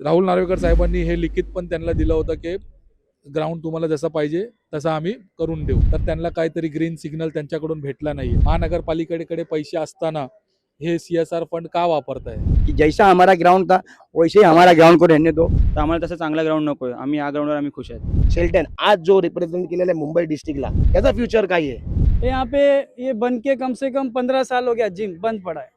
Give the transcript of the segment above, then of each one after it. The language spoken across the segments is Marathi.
राहुल नार्वेकर साहेबांनी हे लिखित पण त्यांना दिलं होतं की ग्राउंड तुम्हाला जसं पाहिजे तसं आम्ही करून देऊ. तर त्यांना काहीतरी ग्रीन सिग्नल त्यांच्याकडून भेटला नाही महानगरपालिकेकडे पैसे असताना हे सी एस आर फंड का वापरताय? कि जैसा हमारा ग्राउंड था वैसे ही हमारा ग्राउंड को रहने दो. तर आम्हाला तसं चांगला ग्राउंड नको आहे आम्ही या ग्राउंडवर आम्ही खुश आहेत. शेल्टन आज जो रिप्रेझेंट केलेला आहे मुंबई डिस्ट्रिक्टला याचा फ्युचर काय आहे? यहाँ पे ये बन के कम से कम पंद्रह साल हो गया जिम बंद पड़ा है.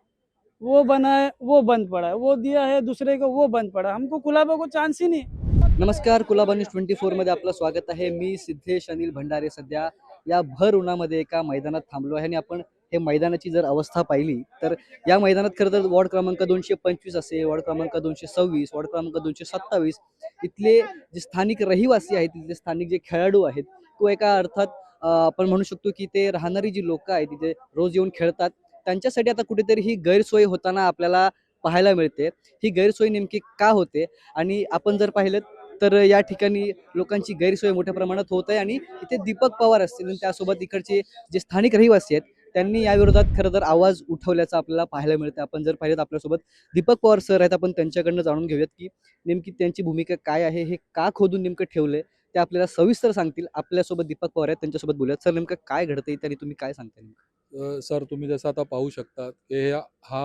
वो बना है वो बंद पड़ा है। वो दिया है दूसरे को वो बंद पड़ा हमको कुलाबा को चान्स ही नहीं। नमस्कार कुलाबा न्यूज ट्वेंटी फोरमध्ये आपलं स्वागत आहे. मी सिद्धेश अनिल भंडारे सध्या या भर उन्हामध्ये एका मैदानात थांबलो आहे आणि आपण हे मैदानाची जर अवस्था पाहिली तर या मैदानात खरं तर वॉर्ड क्रमांक दोनशे पंचवीस असेल वॉर्ड क्रमांक दोनशे सव्वीस वॉर्ड क्रमांक दोनशे सत्तावीस इथले जे स्थानिक रहिवासी आहेत तिथले स्थानिक जे खेळाडू आहेत तो एका अर्थात आपण म्हणू शकतो की ते राहणारी जी लोक आहेत तिथे रोज येऊन खेळतात. त्यांच्यासाठी आता कुठेतरी ही गैरसोय होताना आपल्याला पाहायला मिळते. ही गैरसोय नेमकी का होते? आणि आपण जर पाहिलं तर या ठिकाणी लोकांची गैरसोय मोठ्या प्रमाणात होत आहे आणि इथे दीपक पवार असतील आणि त्यासोबत इकडचे जे स्थानिक रहिवासी आहेत त्यांनी या विरोधात खरं तर आवाज उठवल्याचा आपल्याला पाहायला मिळतं आपण जर पाहिलं तर आपल्यासोबत दीपक पवार सर आहेत. आपण त्यांच्याकडनं जाणून घेऊयात की नेमकी त्यांची भूमिका काय आहे हे का खोदून नेमकं ठेवलंय ते आपल्याला सविस्तर सांगतील. आपल्यासोबत दीपक पवार आहेत त्यांच्यासोबत बोलूयात. सर नेमकं काय घडतंय त्यांनी तुम्ही काय सांगता नेमकं? सर तुम्ही जसं आता पाहू शकता की हे- हा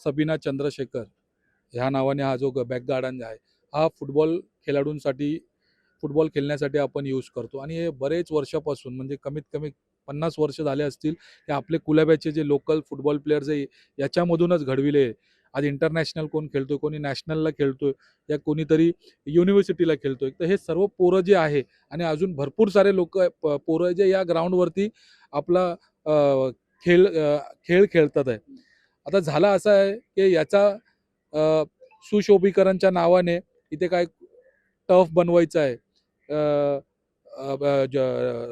सबीना चंद्रशेखर ह्या नावाने हा जो बॅक गार्डन आहे हा फुटबॉल खेळाडूंसाठी फुटबॉल खेळण्यासाठी आपण यूज करतो. आणि हे बरेच वर्षापासून म्हणजे कमीत कमी पन्नास वर्ष झाले असतील हे आपले कुलाब्याचे जे लोकल फुटबॉल प्लेयर्स आहे याच्यामधूनच घडविले आज इंटरनॅशनल कोण खेळतोय कोणी नॅशनलला खेळतोय या कोणीतरी युनिव्हर्सिटीला खेळतोय. तर हे सर्व पोरं जे आहे आणि अजून भरपूर सारे लोक पोरं जे या ग्राउंडवरती आपला खेळ खेळ खेळतात आहे. आता झालं असं आहे की याचा सुशोभीकरणच्या नावाने इथे काय टफ बनवायचं आहे.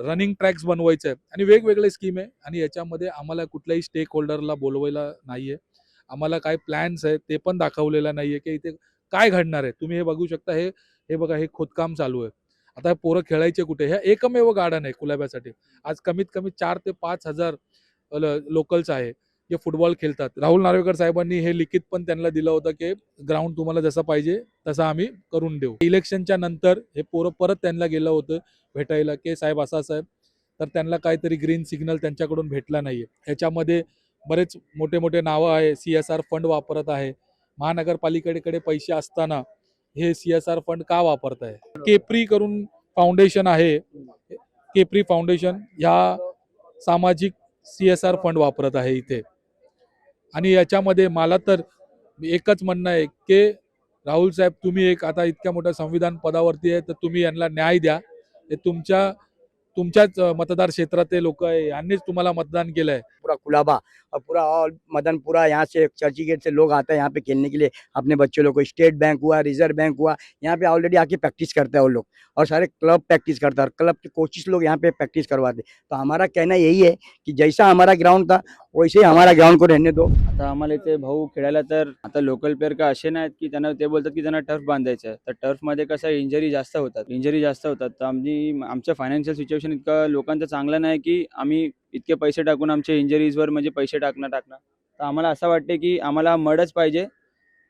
रनिंग ट्रॅक्स बनवायचं आहे. आणि वेगवेगळे स्कीम आहे आणि याच्यामध्ये आम्हाला कुठल्याही स्टेक होल्डरला बोलवायला नाही आहे आम्हाला काय प्लॅन्स आहेत ते पण दाखवलेला नाही आहे की इथे काय घडणार आहे. तुम्ही हे बघू शकता हे हे बघा हे खोदकाम चालू आहे. आता हे पोरं खेळायचे कुठे? हे एकमेव गार्डन आहे कुलाब्यासाठी. आज कमीत कमी चार ते पाच हजार लोकल्स आहे. जे फुटबॉल खेळतात. राहुल नार्वेकर साहेबांनी हे लिखित पण त्यांना दिलं होतं की ग्राउंड तुम्हाला जसं पाहिजे तसा आम्ही करून देऊ. इलेक्शनच्या नंतर हे पोरं परत त्यांना गेलं होतं भेटायला की साहेब असा साहेब तर त्यांना काहीतरी ग्रीन सिग्नल त्यांच्याकडून भेटला नाहीये. ह्याच्यामध्ये बरेच मोठे मोठे नावं आहे. सी एस आर फंड वापरत आहे. महानगरपालिकेकडे पैसे असताना हे सी एस आर फंड का वापरत आहे केप्री करून फाउंडेशन आहे. केप्री फाउंडेशन ह्या सामाजिक सी एस आर फंड वापरत आहे इथे. आणि याच्यामध्ये मला तर एकच म्हणणं आहे की राहुल साहेब तुम्ही एक आता इतक्या मोठ्या संविधान पदावरती आहे तर तुम्ही यांना न्याय द्या. हे तुमच्या तुमच्याच मतदार क्षेत्रात ते लोक आहे यांनीच तुम्हाला मतदान केलं आहे पूरा कुलाबा और पूरा और मदनपुरा यहाँ से चर्ची गेट से लोग आते हैं यहाँ पे खेलने के लिए। अपने बच्चों लोग को स्टेट बैंक हुआ, रिज़र्व बैंक हुआ, यहाँ पे ऑलरेडी आके प्रैक्टिस करते हैं वो लोग और सारे क्लब प्रैक्टिस करता है और क्लब के कोचिस लोग यहाँ पे प्रैक्टिस करवाते तो हमारा कहना यही है कि जैसा हमारा ग्राउंड था, वैसे ही हमारा ग्राउंड को रहने दो। आता आम्हाला इथे भाऊ खेळायला तर आता लोकल प्लेअर का असे नाहीत की त्यांना ते बोलतात की त्यांना टर्फ बांधायचं आहे. तर इंजरी जास्त होतात. इंजरी जास्त होतात. तर आम्ही आमचं फायनान्शियल सिच्युएशन इतकं लोकांचं चांगलं नाही की आम्ही इतके पैसे टाकून आमच्या इंजरीजवर म्हणजे पैसे टाकणं टाकणं. तर आम्हाला असं वाटते की आम्हाला मडच पाहिजे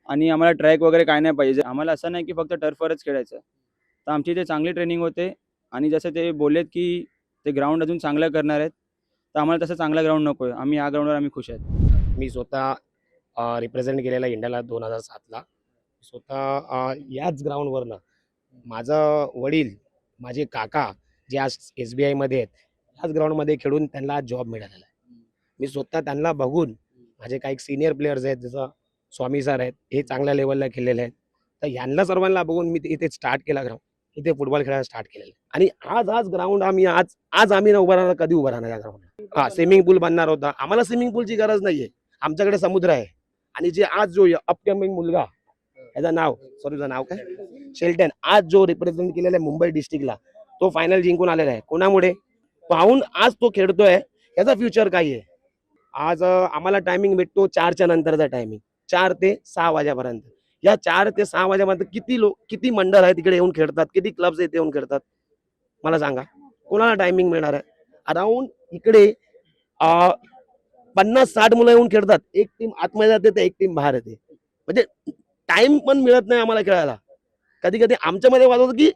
आणि आम्हाला ट्रॅक वगैरे काय नाही पाहिजे. आम्हाला असं नाही की फक्त टर्फवरच खेळायचं. तर आमची इथे चांगली ट्रेनिंग होते आणि जसं ते बोललेत की ते ग्राउंड अजून चांगलं करणार आहेत. तर आम्हाला तसं चांगला ग्राउंड नको आहे आम्ही या ग्राउंडवर आम्ही खुश आहेत. मी स्वतः रिप्रेझेंट केलेला इंडियाला दोन हजार सातला. स्वतः याच ग्राउंडवरनं माझं वडील माझे काका जे आज एस बी आयमध्ये आहेत याच ग्राउंडमध्ये खेळून त्यांना आज जॉब मिळालेला आहे. मी स्वतः त्यांना बघून माझे काही सिनियर प्लेयर्स आहेत जसं स्वामी सर आहेत हे चांगल्या लेवलला खेळलेले आहेत. तर यांना सर्वांना बघून मी इथे स्टार्ट केला ग्राउंड इथे फुटबॉल खेळायला स्टार्ट केलेलं आहे. आणि आज आज ग्राउंड आम्ही आज आज आम्ही ना उभं राहणार कधी उभं राहणार या ग्राउंडला हा स्विमिंग पूल बांधणार होता. आम्हाला स्विमिंग पूलची गरज नाहीये. आमच्याकडे समुद्र आहे. आणि जे आज जो अपकमिंग मुलगा याचं नाव सॉरी नाव काय? शेल्टन आज जो रिप्रेझेंट केलेला आहे मुंबई डिस्ट्रिक्टला तो फायनल जिंकून आलेला आहे. कोणामुळे? पाहून आज तो खेळतोय याचा फ्युचर काय आहे? आज आम्हाला टायमिंग भेटतो चारच्या नंतरचा टायमिंग चार ते सहा वाजेपर्यंत. या चार ते सहा वाजेपर्यंत किती लोक किती मंडळ आहे तिकडे येऊन खेळतात किती क्लब्स आहेत येऊन खेळतात? मला सांगा. कोणाला टायमिंग मिळणार आहे? अराउंड इकडे पन्नास साठ मुलं येऊन खेळतात. एक टीम आतमध्ये जाते तर एक टीम बाहेर येते. म्हणजे टाइम पण मिळत नाही आम्हाला खेळायला. कधी कधी आमच्यामध्ये वाद की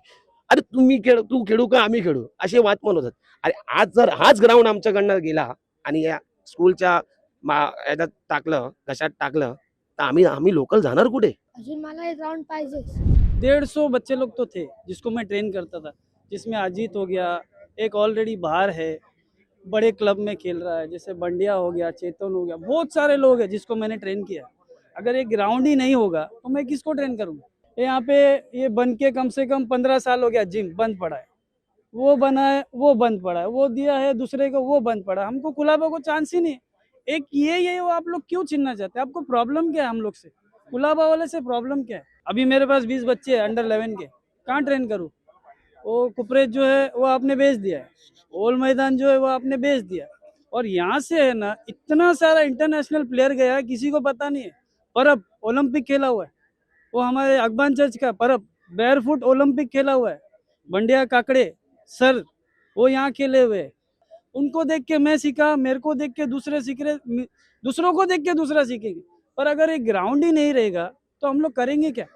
अरे तुम्ही खेळ तू खेळू का आम्ही खेळू? असे वाद पण होतात. अरे आज जर हाच ग्राउंड आमच्याकडनं गेला आणि या स्कूलच्या मा याच्यात टाकलं कशात टाकलं तर आम्ही आम्ही लोकल जाणार कुठे? अजून मला हे ग्राउंड पाहिजे डेढ़ सौ बच्चे लोग तो थे जिसको मैं ट्रेन करता था जिसमें अजीत हो गया एक ऑलरेडी बाहर है बड़े क्लब में खेल रहा है जैसे बंडिया हो गया चेतन हो गया बहुत सारे लोग हैं जिसको मैंने ट्रेन किया। अगर ये ग्राउंड ही नहीं होगा तो मैं किसको ट्रेन करूँगा यहाँ पे ये बन के कम से कम पंद्रह साल हो गया, जिम बंद पड़ा है। वो बना है, वो बंद पड़ा है। वो दिया है दूसरे को, वो बंद पड़ा है। हमको कुलाबा को चांस ही नहीं एक ये ये, वो आप लोग क्यों छीनना चाहते हैं? आपको प्रॉब्लम क्या है हम लोग से? कुलाबा वाले से प्रॉब्लम क्या है? अभी मेरे पास बीस बच्चे हैं अंडर इलेवन के। कहाँ ट्रेन करूँ? वो कुपरेज जो है, वो आपने बेच दिया है। ओल मैदान जो है, वो आपने बेच दिया और यहाँ से है ना, इतना सारा इंटरनेशनल प्लेयर गया किसी को पता नहीं है। पर अब ओलंपिक खेला हुआ है। वो हमारे अकबान चर्च का, परब बैरफुट ओलंपिक खेला हुआ है। बंडिया, काकड़े, सर, वो यहाँ खेले हुए उनको देख के मैं सीखा, मेरे को देख के दूसरे सीख रहे दूसरों को देख के दूसरा सीखेंगे। पर अगर एक ग्राउंड ही नहीं रहेगा तो हम लोग करेंगे क्या?